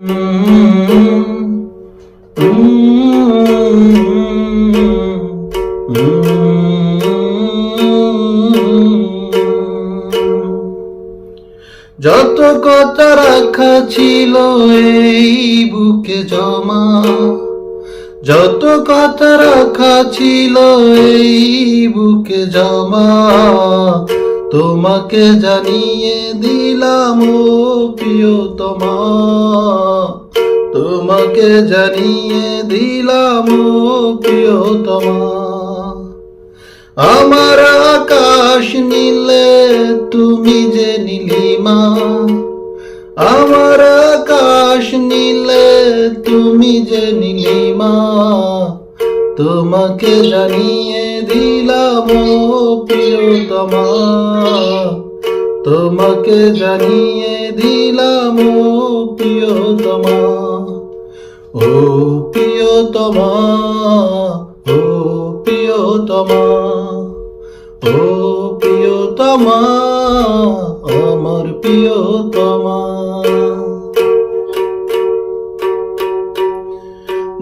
যত কথা রাখা ছিল এই বুকে জমা। যত কথা রাখা ছিল এই বুকে জমা। তোমাকে জানিয়ে দিলাম ও প্রিয়তমা। তোমাকে জানিয়ে দিলাম ও প্রিয়তমা। আমার আকাশ নীলে তুমি যে নীলিমা। আমার আকাশ নীলে তুমি যে নীলিমা। তোমাকে জানিয়ে দিলাম প্রিয়তমা। তোমাকে জানিয়ে দিলাম প্রিয়তমা। ও প্রিয়তমা ও প্রিয়তমা। ও প্রিয়তমা আমার প্রিয়তমা।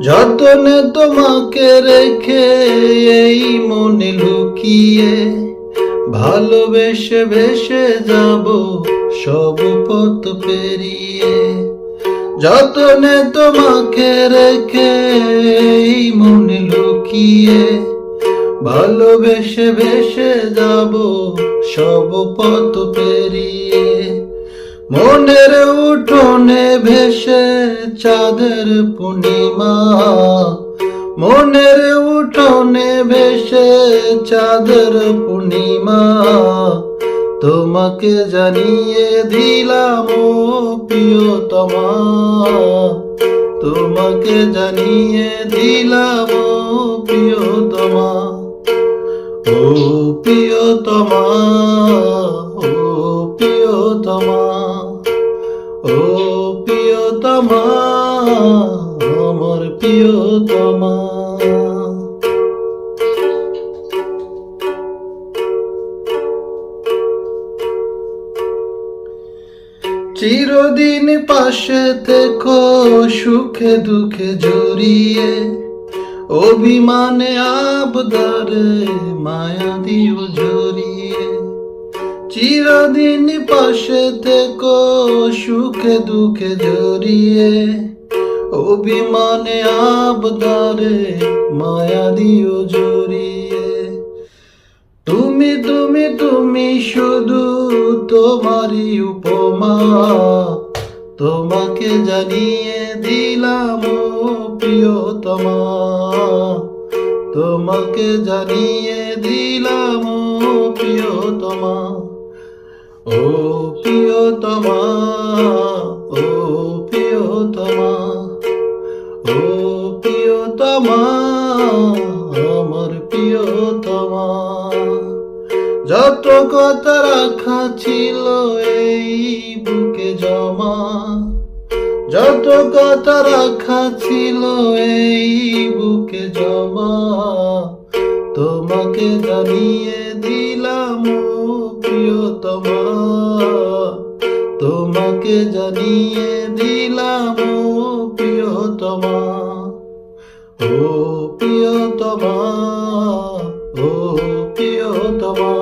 যতনে তোমাকে রেখে এই মনে লুকিয়ে ভালোবেসে ভেসে যাব সব পথ পেরিয়ে। যতনে তোমাকে রেখে এই মনে লুকিয়ে ভালোবেসে ভেসে যাব সব পথ পেরিয়ে। মনের উঠোনে ভেসে চাঁদের পূর্ণিমা। মনের উঠোনে ভেসে চাঁদের পূর্ণিমা। তোমাকে জানিয়ে দিলাম প্রিয়তমা। তোমাকে জানিয়ে দিলাম প্রিয়তমা। ও প্রিয়তমা। আমার প্রিয়তমা। চিরদিন পাশে থেকো, সুখে দুঃখে জড়িয়ে। অভিমানে আবদারে মায়া দিও জড়িয়ে। চিরদিন পাশে থেকো, সুখে দুঃখে জড়িয়ে। অভিমানে আবদারে মায়া দিও জড়িয়ে। তুমি তুমি তুমি শুধু তোমারই উপমা। তোমাকে জানিয়ে দিলাম প্রিয়তমা। তোমাকে জানিয়ে দিলাম প্রিয়তমা। ও প্রিয়তমা ও প্রিয়তমা। ও প্রিয়তমা, আমার প্রিয়তমা। যত কথা রাখা ছিল এই বুকে জমা যত কথা রাখা ছিল এই বুকে জমা, তোমাকে জানিয়ে দিলাম প্রিয়তমা। তোমাকে জানিয়ে দিলাম প্রিয়তমা ও প্রিয়তমা ও প্রিয়তমা।